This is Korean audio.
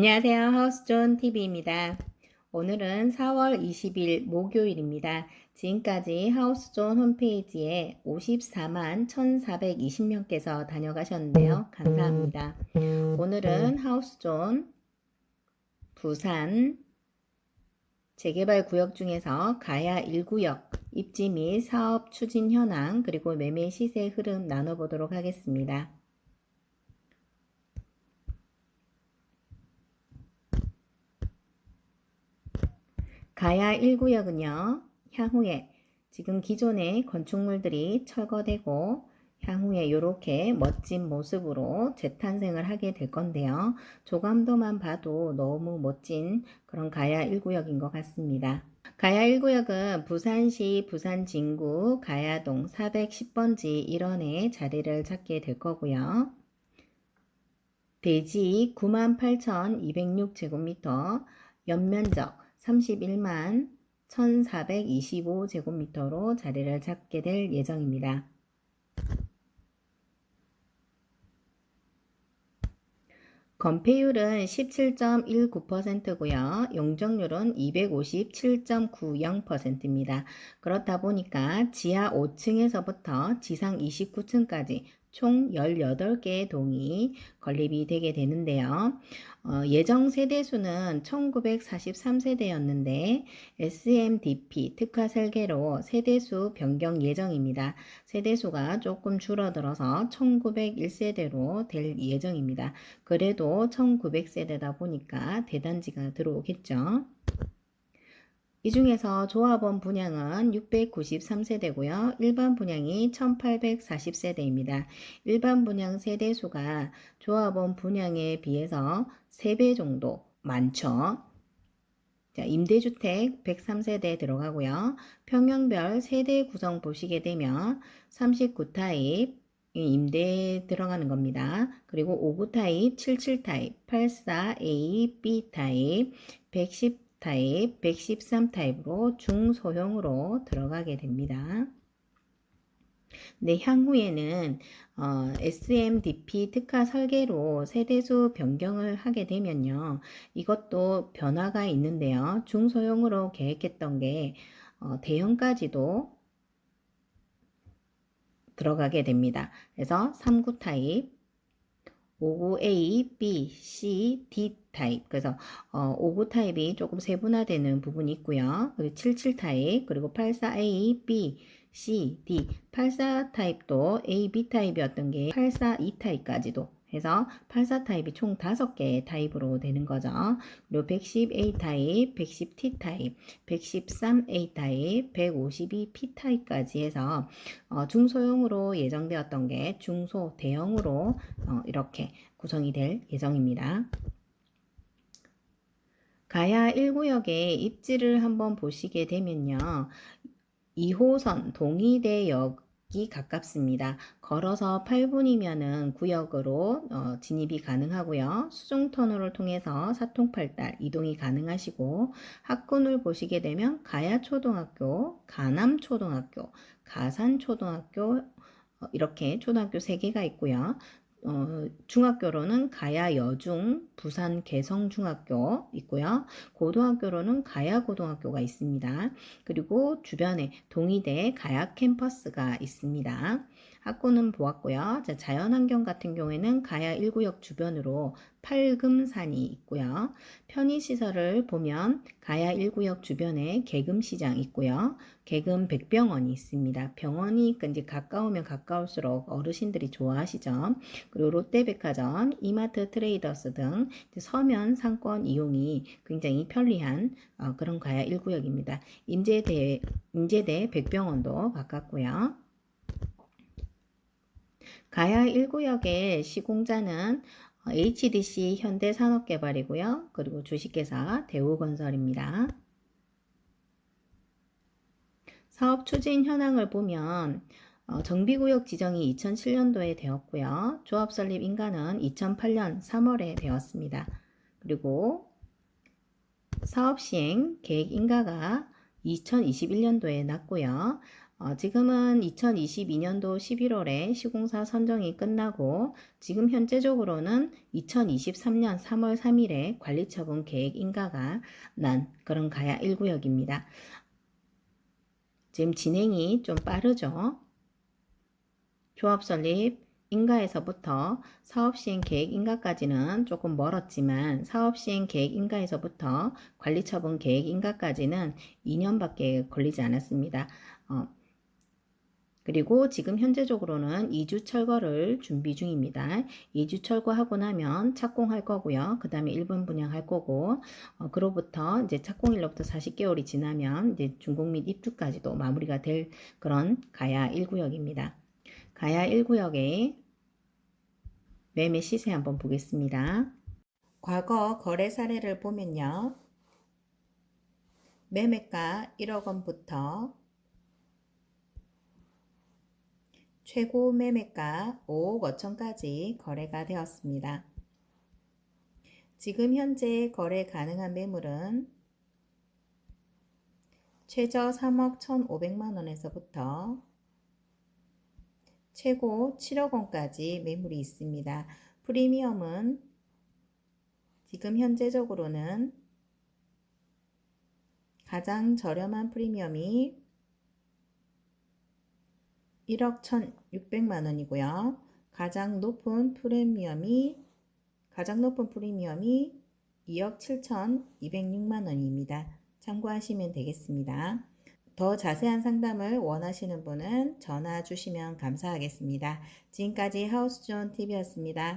안녕하세요. 하우스존 TV입니다. 오늘은 4월 20일 목요일입니다. 지금까지 하우스존 홈페이지에 54만 1420명께서 다녀가셨는데요. 감사합니다. 오늘은 하우스존 부산 재개발 구역 중에서 가야 1구역 입지 및 사업 추진 현황 그리고 매매 시세 흐름 나눠보도록 하겠습니다. 가야 1구역은요, 향후에 지금 기존의 건축물들이 철거되고 향후에 이렇게 멋진 모습으로 재탄생을 하게 될 건데요. 조감도만 봐도 너무 멋진 그런 가야 1구역인 것 같습니다. 가야 1구역은 부산시 부산진구 가야동 410번지 1원에 자리를 찾게 될 거고요. 대지 98,206제곱미터, 연면적 31만 1425제곱미터로 자리를 잡게 될 예정입니다. 건폐율은 17.19%고요. 용적률은 257.90%입니다. 그렇다 보니까 지하 5층에서부터 지상 29층까지 총 18개의 동이 건립이 되게 되는데요. 어, 예정 세대수는 1943세대였는데 SMDP 특화 설계로 세대수 변경 예정입니다. 세대수가 조금 줄어들어서 1901세대로 될 예정입니다. 그래도 1900세대다 보니까 대단지가 들어오겠죠. 이 중에서 조합원 분양은 693세대고요. 일반 분양이 1840세대입니다. 일반 분양 세대 수가 조합원 분양에 비해서 3배 정도 많죠. 자, 임대주택 103세대 들어가고요. 평형별 세대 구성 보시게 되면 39타입 임대 들어가는 겁니다. 그리고 59 타입, 77 타입, 84A, B 타입, 110 타입, 113 타입으로 중소형으로 들어가게 됩니다. 네, 향후에는 어, SMDP 특화 설계로 세대수 변경을 하게 되면요. 이것도 변화가 있는데요. 중소형으로 계획했던 게 어, 대형까지도 들어가게 됩니다. 그래서 39 타입, 59A, B, C, D 타입. 그래서 어, 59 타입이 조금 세분화되는 부분이 있고요. 그리고 77 타입, 그리고 84A, B, C, D. 84 타입도 A, B 타입이었던 게 84E 타입까지도 해서 84 타입이 총 5개의 타입으로 되는 거죠. 그리고 110A 타입, 110T 타입, 113A 타입, 152P 타입까지 해서 어, 중소형으로 예정되었던 게 중소 대형으로 어, 이렇게 구성이 될 예정입니다. 가야 1구역의 입지를 한번 보시게 되면요. 2호선 동의대역 이 가깝습니다. 걸어서 8분이면은 구역으로 어, 진입이 가능하고요. 수중 터널을 통해서 사통팔달 이동이 가능하시고 학군을 보시게 되면 가야초등학교, 가남초등학교, 가산초등학교 어, 이렇게 초등학교 3개가 있고요. 어, 중학교로는 가야 여중, 부산 개성중학교 있고요. 고등학교로는 가야 고등학교가 있습니다. 그리고 주변에 동의대 가야 캠퍼스가 있습니다. 학구는 보았고요. 자, 자연환경 같은 경우에는 가야 1구역 주변으로 팔금산이 있고요. 편의시설을 보면 가야 1구역 주변에 개금시장 있고요. 개금 백병원이 있습니다. 병원이 이제 가까우면 가까울수록 어르신들이 좋아하시죠. 그리고 롯데백화점, 이마트 트레이더스 등 서면 상권 이용이 굉장히 편리한 어, 그런 가야 1구역입니다. 임제대, 임제대 백병원도 가깝고요. 가야 1구역의 시공자는 HDC 현대산업개발이고요. 그리고 주식회사 대우건설입니다. 사업 추진 현황을 보면 어, 정비구역 지정이 2007년도에 되었고요. 조합 설립 인가는 2008년 3월에 되었습니다. 그리고 사업 시행 계획 인가가 2021년도에 났고요. 어, 지금은 2022년도 11월에 시공사 선정이 끝나고 지금 현재적으로는 2023년 3월 3일에 관리처분 계획 인가가 난 그런 가야 1구역입니다. 지금 진행이 좀 빠르죠. 조합 설립 인가에서부터 사업 시행 계획 인가까지는 조금 멀었지만 사업 시행 계획 인가에서부터 관리 처분 계획 인가까지는 2년밖에 걸리지 않았습니다. 어, 그리고 지금 현재적으로는 2주 철거를 준비 중입니다. 2주 철거하고 나면 착공할 거고요. 그 다음에 1번 분양할 거고, 어, 그로부터 이제 착공일로부터 40개월이 지나면 이제 준공 및 입주까지도 마무리가 될 그런 가야 1구역입니다. 가야 1구역의 매매 시세 한번 보겠습니다. 과거 거래 사례를 보면요. 매매가 1억 원부터 최고 매매가 5억 5천까지 거래가 되었습니다. 지금 현재 거래 가능한 매물은 최저 3억 1,500만 원에서부터 최고 7억 원까지 매물이 있습니다. 프리미엄은 지금 현재적으로는 가장 저렴한 프리미엄이 1억 1,600만 원이고요. 가장 높은 프리미엄이 가장 높은 프리미엄이 2억 7,206만 원입니다. 참고하시면 되겠습니다. 더 자세한 상담을 원하시는 분은 전화 주시면 감사하겠습니다. 지금까지 하우스존 TV였습니다.